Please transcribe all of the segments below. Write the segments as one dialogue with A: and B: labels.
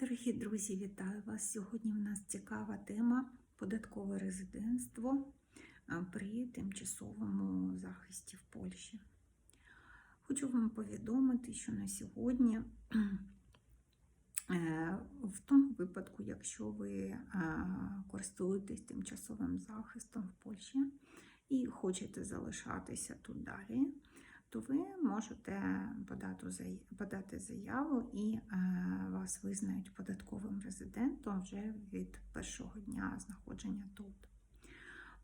A: Дорогі друзі, вітаю вас! Сьогодні в нас цікава тема податкове резидентство при тимчасовому захисті в Польщі. Хочу вам повідомити, що на сьогодні, е, в тому випадку, якщо ви а, користуєтесь тимчасовим захистом в Польщі і хочете залишатися тут далі, то ви можете подати заяву і е, вас визнають податковим резидентом вже від першого дня знаходження тут.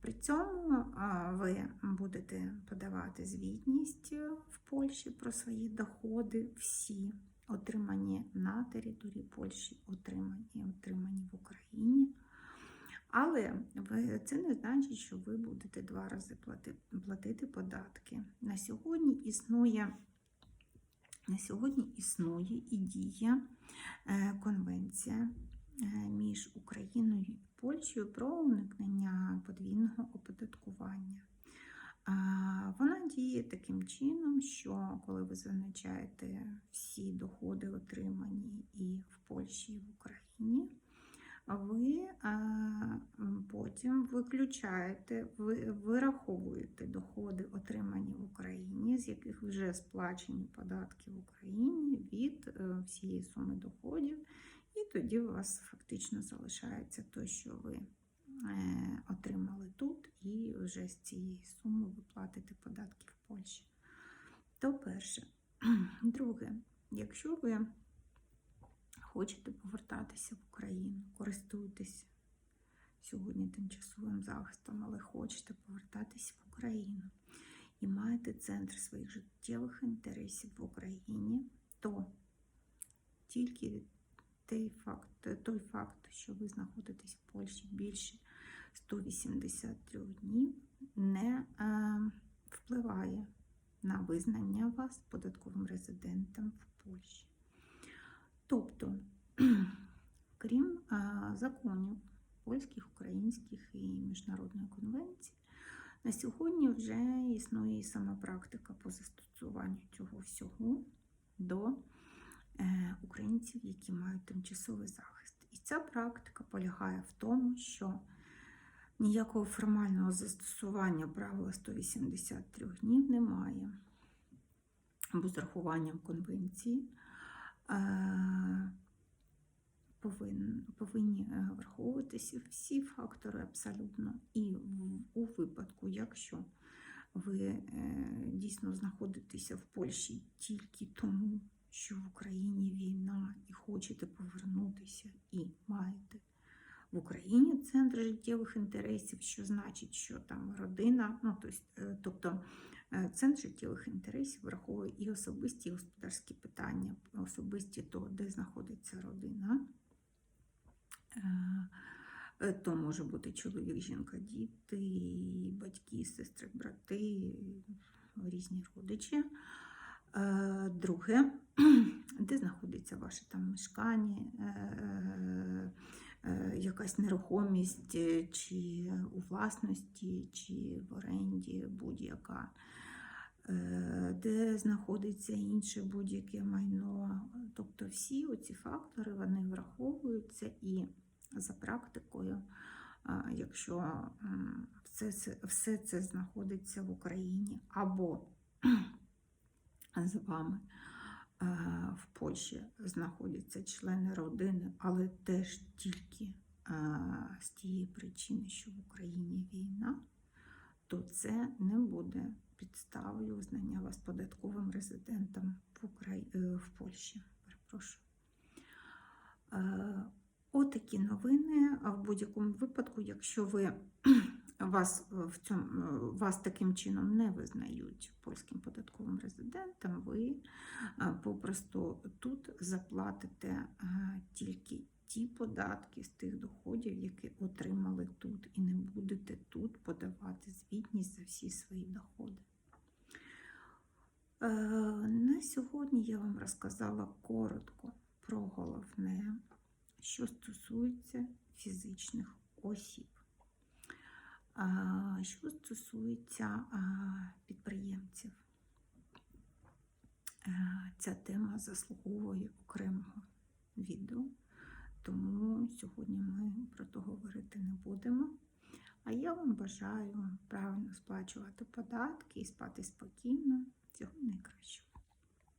A: При цьому е, ви будете подавати звітність в Польщі про свої доходи, всі отримані на території Польщі, отримані, отримані в Україні. Але це не значить, що ви будете два рази платити податки. На сьогодні існує, на сьогодні існує і діє е, конвенція е, між Україною і Польщею про уникнення подвійного оподаткування. Вона діє таким чином, що коли ви зазначаєте всі доходи, отримані і в Польщі, і в Україні, ви е, потім виключаєте, ви вираховуєте доходи, отримані в Україні, з яких вже сплачені податки в Україні від е, всієї суми доходів, і тоді у вас фактично залишається те, що ви е, отримали тут, і вже з цієї суми ви платите податки в Польщі. То перше. Друге, якщо ви хочете повертатися в Україну, користуєтесь сьогодні тимчасовим захистом, але хочете повертатися в Україну і маєте центр своїх життєвих інтересів в Україні, то тільки той факт, той факт, що ви знаходитесь в Польщі більше 183 днів, не е, впливає на визнання вас податковим резидентом в Польщі. Тобто, крім а, законів польських, українських і міжнародної конвенції, на сьогодні вже існує і сама практика по застосуванню цього всього до е, українців, які мають тимчасовий захист. І ця практика полягає в тому, що ніякого формального застосування правила 183 днів немає, або з рахуванням конвенції. Е, повин, повинні е, враховуватися всі фактори абсолютно. І у випадку, якщо ви е, дійсно знаходитеся в Польщі тільки тому, що в Україні війна і хочете повернутися, і маєте в Україні центр життєвих інтересів, що значить, що там родина, ну е, тобто Центр життєвих інтересів враховує і особисті і господарські питання, особисті то, де знаходиться родина. Е, е, То може бути чоловік, жінка, діти, батьки, сестри, брати, різні родичі. Е, Друге, де знаходиться ваше там мешкання, якась нерухомість, чи у власності, чи в оренді будь-яка, де знаходиться інше будь-яке майно. Тобто всі оці фактори вони враховуються і за практикою, якщо все це, все це знаходиться в Україні або з вами е, в Польщі знаходяться члени родини, але теж тільки е, з тієї причини, що в Україні війна, то це не буде підставою визнання вас податковим резидентом в, Украї... е, в Польщі. Перепрошую. Е, Отакі новини. А в будь-якому випадку, якщо ви вас в цьому вас таким чином не визнають польським податковим резидентом, ви е, попросту тут заплатите е, тільки ті податки з тих доходів, які отримали тут, і не будете тут подавати звітність за всі свої доходи. Е, На сьогодні я вам розказала коротко про головне, що стосується фізичних осіб. А, Що стосується а, підприємців, Е, ця тема заслуговує окремого відео. Тому сьогодні ми про то говорити не будемо. А я вам бажаю правильно сплачувати податки і спати спокійно. Всього найкращого.